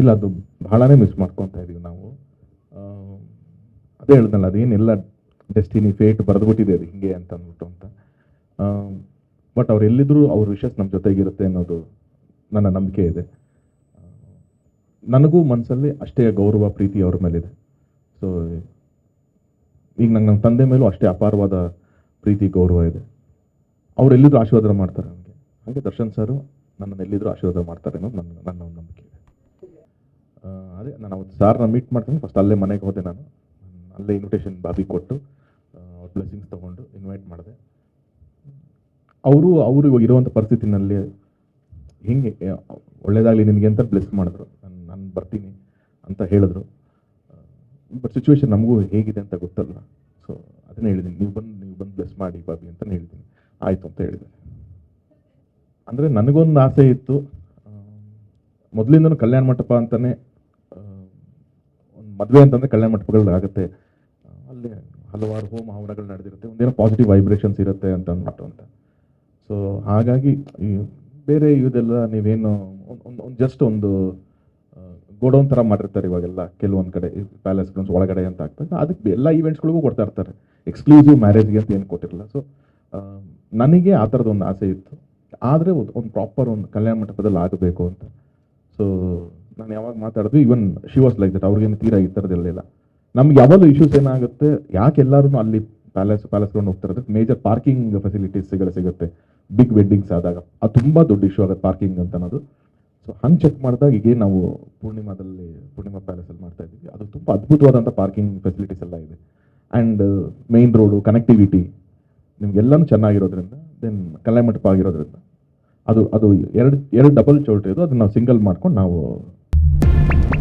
ಇಲ್ಲ, ಅದು ಬಹಳನೇ ಮಿಸ್ ಮಾಡ್ಕೊತಾ ಇದೀವಿ ನಾವು. ಅದೇ ಹೇಳ್ದಲ್ಲ ಅದೇನೆಲ್ಲ ಡೆಸ್ಟಿನಿ ಫೇಟ್ ಬರೆದ್ಬಿಟ್ಟಿದೆ ಅದು ಹಿಂಗೆ ಅಂತ ಅಂದ್ಬಿಟ್ಟು ಅಂತ. ಬಟ್ ಅವ್ರು ಎಲ್ಲಿದ್ರು ಅವ್ರ ವಿಷಸ್ ನಮ್ಮ ಜೊತೆಗಿರುತ್ತೆ ಅನ್ನೋದು ನನ್ನ ನಂಬಿಕೆ ಇದೆ. ನನಗೂ ಮನಸ್ಸಲ್ಲಿ ಅಷ್ಟೇ ಗೌರವ, ಪ್ರೀತಿ ಅವ್ರ ಮೇಲಿದೆ. ಸೊ ಈಗ ನಂಗೆ ನಮ್ಮ ತಂದೆ ಮೇಲೂ ಅಷ್ಟೇ ಅಪಾರವಾದ ಪ್ರೀತಿ, ಗೌರವ ಇದೆ. ಅವ್ರು ಎಲ್ಲಿದ್ರು ಆಶೀರ್ವಾದ ಮಾಡ್ತಾರೆ ನನಗೆ ಹಾಗೆ ದರ್ಶನ್ ಸರು ನನ್ನನ್ನು ಎಲ್ಲಿದ್ರು ಆಶೀರ್ವಾದ ಮಾಡ್ತಾರೆ ಅನ್ನೋದು ನನ್ನ ನನ್ನ ನಂಬಿಕೆ. ಅದೇ ನಾನು ಅವತ್ತು ಸಾರ್ನ ಮೀಟ್ ಮಾಡ್ತೀನಿ ಫಸ್ಟ್ ಅಲ್ಲೇ ಮನೆಗೆ ಹೋದೆ ನಾನು. ಅಲ್ಲೇ ಇನ್ವಿಟೇಷನ್ ಬಾಬಿ ಕೊಟ್ಟು ಅವ್ರ ಬ್ಲೆಸ್ಸಿಂಗ್ಸ್ ತೊಗೊಂಡು ಇನ್ವೈಟ್ ಮಾಡಿದೆ. ಅವರು ಅವರು ಇವಾಗ ಇರುವಂಥ ಪರಿಸ್ಥಿತಿನಲ್ಲಿ ಹಿಂಗೆ ಒಳ್ಳೇದಾಗಲಿ ನಿನಗೆ ಅಂತ ಬ್ಲೆಸ್ ಮಾಡಿದ್ರು. ನಾನು ನಾನು ಬರ್ತೀನಿ ಅಂತ ಹೇಳಿದ್ರು. ಬಟ್ ಸಿಚುವೇಶನ್ ನಮಗೂ ಹೇಗಿದೆ ಅಂತ ಗೊತ್ತಲ್ಲ. ಸೊ ಅದನ್ನೇ ಹೇಳಿದ್ದೀನಿ ನೀವು ಬಂದು ನೀವು ಬಂದು ಬ್ಲೆಸ್ ಮಾಡಿ ಬಾಬಿ ಅಂತಲೇ ಹೇಳ್ತೀನಿ ಆಯಿತು ಅಂತ ಹೇಳಿದೆ ಅಂದರೆ ನನಗೊಂದು ಆಸೆ ಇತ್ತು. ಮೊದಲಿಂದನೂ ಕಲ್ಯಾಣ ಮಂಟಪ ಅಂತಲೇ ಮದುವೆ ಅಂತಂದರೆ ಕಲ್ಯಾಣ ಮಂಟಪಗಳು ಆಗುತ್ತೆ. ಅಲ್ಲಿ ಹಲವಾರು ಹೋಮ ಹವನಗಳು ನಡೆದಿರುತ್ತೆ. ಒಂದೇನೋ ಪಾಸಿಟಿವ್ ವೈಬ್ರೇಷನ್ಸ್ ಇರುತ್ತೆ ಅಂತ ಅಂದ್ಬಿಟ್ಟು ಅಂತ. ಸೊ ಹಾಗಾಗಿ ಈ ಬೇರೆ ಇದೆಲ್ಲ ನೀವೇನು ಒಂದು ಒಂದು ಜಸ್ಟ್ ಒಂದು ಗೋಡೌನ್ ಥರ ಮಾಡಿರ್ತಾರೆ ಇವಾಗೆಲ್ಲ. ಕೆಲವೊಂದು ಕಡೆ ಪ್ಯಾಲೇಸ್ ಗ್ರೌಂಡ್ಸ್ ಒಳಗಡೆ ಅಂತ ಆಗ್ತದೆ. ಅದಕ್ಕೆ ಎಲ್ಲ ಈವೆಂಟ್ಸ್ಗಳಿಗೂ ಕೊಡ್ತಾ ಇರ್ತಾರೆ. ಎಕ್ಸ್ಕ್ಲೂಸಿವ್ ಮ್ಯಾರೇಜ್ಗೆ ಅಂತ ಏನು ಕೊಟ್ಟಿರಲ್ಲ. ಸೊ ನನಗೆ ಆ ಥರದ್ದು ಒಂದು ಆಸೆ ಇತ್ತು. ಆದರೆ ಒಂದು ಪ್ರಾಪರ್ ಒಂದು ಕಲ್ಯಾಣ ಮಂಟಪದಲ್ಲಿ ಆಗಬೇಕು ಅಂತ. ಸೊ ನಾನು ಯಾವಾಗ ಮಾತಾಡಿದ್ವಿ even she was like that ಅವ್ರಿಗೇನು ತೀರಾ ಈ ಥರದ್ದೆಲ್ಲ ನಮ್ಗೆ ಯಾವಾಗಲೂ ಇಶ್ಯೂಸ್ ಏನಾಗುತ್ತೆ, ಯಾಕೆ ಎಲ್ಲರೂ ಅಲ್ಲಿ ಪ್ಯಾಲೇಸ್ ಪ್ಯಾಲೇಸ್ ಗ್ರೌಂಡ್ ಹೋಗ್ತಾರೆ ಮೇಜರ್ ಪಾರ್ಕಿಂಗ್ ಫೆಸಿಲಿಟೀಸ್ಗಳು ಸಿಗುತ್ತೆ. ಬಿಗ್ ವೆಡ್ಡಿಂಗ್ಸ್ ಆದಾಗ ಅದು ತುಂಬ ದೊಡ್ಡ ಇಶ್ಯೂ ಆಗುತ್ತೆ ಪಾರ್ಕಿಂಗ್ ಅಂತ ಅನ್ನೋದು. ಸೊ ಹಂಗೆ ಚೆಕ್ ಮಾಡಿದಾಗ ಈಗ ನಾವು ಪೂರ್ಣಿಮಾದಲ್ಲಿ, ಪೂರ್ಣಿಮಾ ಪ್ಯಾಲೇಸಲ್ಲಿ ಮಾಡ್ತಾ ಇದ್ದೀವಿ. ಅದು ತುಂಬ ಅದ್ಭುತವಾದಂಥ ಪಾರ್ಕಿಂಗ್ ಫೆಸಿಲಿಟೀಸ್ ಎಲ್ಲ ಇದೆ. ಆ್ಯಂಡ್ ಮೇನ್ ರೋಡು ಕನೆಕ್ಟಿವಿಟಿ ನಿಮ್ಗೆಲ್ಲನೂ ಚೆನ್ನಾಗಿರೋದ್ರಿಂದ ದೆನ್ ಕಲ್ಯಾಣ ಮಂಟಪ ಆಗಿರೋದ್ರಿಂದ ಅದು ಅದು ಎರಡು ಎರಡು ಡಬಲ್ ಚೌಲ್ಟ್ರಿ ಅದು ಅದನ್ನ ನಾವು ಸಿಂಗಲ್ ಮಾಡ್ಕೊಂಡು ನಾವು Thank you